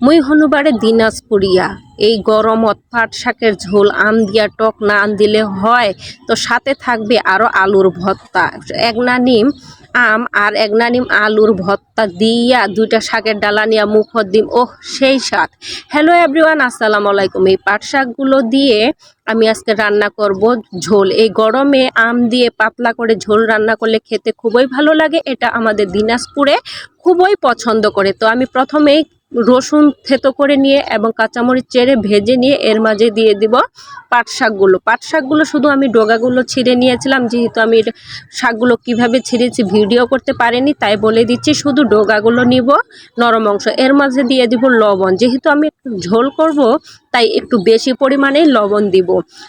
মুই হনুবারে দিনাজপুরিয়া এই গরমত পাট শাকের ঝোল আম দিয়া টক না আন দিলে হয়, তো সাথে থাকবে আরও আলুর ভর্তা। এক নানিম আম আর এক নানিম আলুর ভর্তা দিয়া দুইটা শাকের ডালা নিয়া মুখত দিম। ওহ, সেই স্বাদ। হ্যালো এভরিওয়ান আসসালামু আলাইকুম। এই পাট শাকগুলো দিয়ে আমি আজকে রান্না করব ঝোল। এই গরমে আম দিয়ে পাতলা করে ঝোল রান্না করলে খেতে খুবই ভালো লাগে। এটা আমাদের দিনাজপুরে খুবই পছন্দ করে। তো আমি প্রথমেই রসুন থেতো করে নিয়ে এবং কাঁচামরিচ চেড়ে ভেজে নিয়ে এর মাঝে দিয়ে দিব পাট শাকগুলো। পাট শাকগুলো শুধু আমি ডোগাগুলো ছিঁড়ে নিয়েছিলাম, যেহেতু আমি শাকগুলো কীভাবে ছিঁড়েছি ভিডিও করতে পারিনি, তাই বলে দিচ্ছি শুধু ডোগাগুলো নিব নরম অংশ। এর মাঝে দিয়ে দিব লবণ। যেহেতু আমি একটু ঝোল করব, তাই একটু বেশি পরিমাণে লবণ দিব।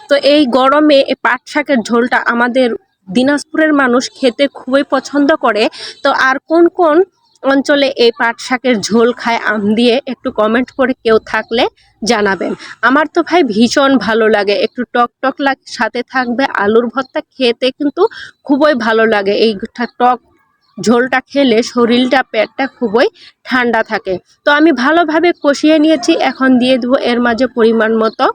তো এই গরমে পাট শাকের ঝোলটা আমাদের দিনাজপুরের মানুষ খেতে খুবই পছন্দ করে। তো আর কোন কোন অঞ্চলে এই পাট শাকের ঝোল খায়, আম দিয়ে একটু কমেন্ট করে কেউ থাকলে জানাবেন। আমার তো ভাই ভীষণ ভালো লাগে, একটু টক টক লাগে সাথে থাকবে, আলুর ভর্তা খেতে কিন্তু খুবই ভালো লাগে। এই টক ঝোলটা খেলে শরীরটা, পেটটা খুবই ঠান্ডা থাকে। তো আমি ভালোভাবে কষিয়ে নিয়েছি, এখন দিয়ে দেবো এর মাঝে পরিমাণ মতো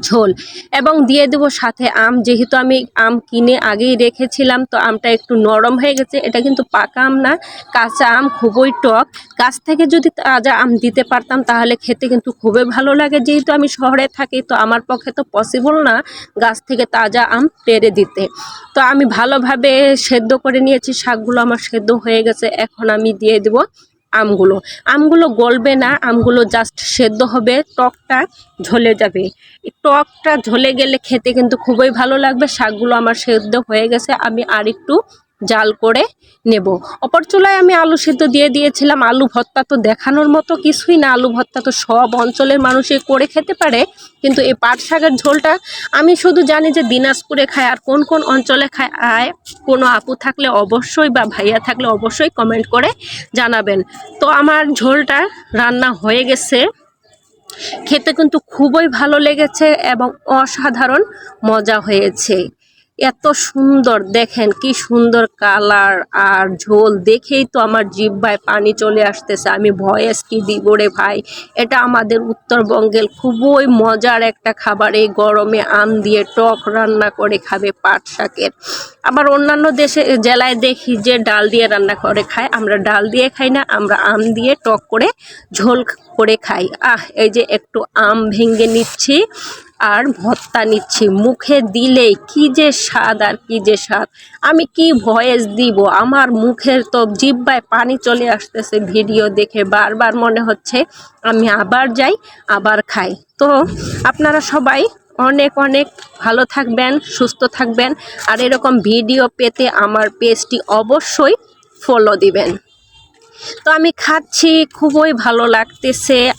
ঝোল। এবং দিয়ে দেব সাথে আম। যেহেতু আমি আম কিনে আগেই রেখেছিলাম, তো আমটা একটু নরম হয়ে গেছে। এটা কিন্তু পাকা আম না, কাঁচা আম খুবই টক। গাছ থেকে যদি তাজা আম দিতে পারতাম, তাহলে খেতে কিন্তু খুবই ভালো লাগে। যেহেতু আমি শহরে থাকি, তো আমার পক্ষে তো পসিবল না গাছ থেকে তাজা আম পেরে দিতে। তো আমি ভালোভাবে সেদ্ধ করে নিয়েছি। শাকগুলো আমার সেদ্ধ হয়ে গেছে। এখন আমি দিয়ে দেব আমগুলো। আমগুলো গলবে না, আমগুলো জাস্ট সেদ্ধ হবে, টকটা ঝলে যাবে। টকটা ঝলে গেলে খেতে কিন্তু খুবই ভালো লাগবে, শাকগুলো আমার সেদ্ধ হয়ে গেছে, আমি আর একটু জাল করে নেব। অপর চুলায় আমি আলু সিদ্ধ দিয়ে দিয়েছিলাম। আলু ভর্তা তো দেখানোর মতো কিছুই না। আলু ভর্তা তো সব অঞ্চলের মানুষই করে খেতে পারে। কিন্তু এই পাট শাকের ঝোলটা আমি শুধু জানি যে দিনাজপুরে খায় আর কোন কোন অঞ্চলে খায়। আয় কোনো আপু থাকলে অবশ্যই বা ভাইয়া থাকলে অবশ্যই কমেন্ট করে জানাবেন। তো আমার ঝোলটা রান্না হয়ে গেছে। খেতে কিন্তু খুবই ভালো লেগেছে এবং অসাধারণ মজা হয়েছে। এত সুন্দর, দেখেন কি সুন্দর কালার আর ঝোল দেখেই তো আমার জিব্বায় পানি চলে আসতেছে। আমি ভয়েস কি দিব রে ভাই? এটা আমাদের উত্তরবঙ্গের খুবই মজার একটা খাবার। এই গরমে আম দিয়ে টক রান্না করে খাবে পাট শাকের। আবার অন্যান্য দেশে জেলায় দেখি যে ডাল দিয়ে রান্না করে খায়। আমরা ডাল দিয়ে খাই না, আমরা আম দিয়ে টক করে ঝোল করে খাই। আহ, এই যে একটু আম ভেঙে নিচ্ছি। আর ভর্তা নিচ্ছি। মুখে দিলেই কি যে স্বাদ আর কি যে স্বাদ। আমি কি ভয়েস দিব? আমার মুখের তো জিব্বায় পানি চলে আসতেছে ভিডিও দেখে। বারবার মনে হচ্ছে আমি আবার যাই, আবার খাই। তো আপনারা সবাই অনেক অনেক ভালো থাকবেন, সুস্থ থাকবেন। আর এরকম ভিডিও পেতে আমার পেজটি অবশ্যই ফলো দিবেন। তো আমি খাচ্ছি, খুবই ভালো লাগতেছে।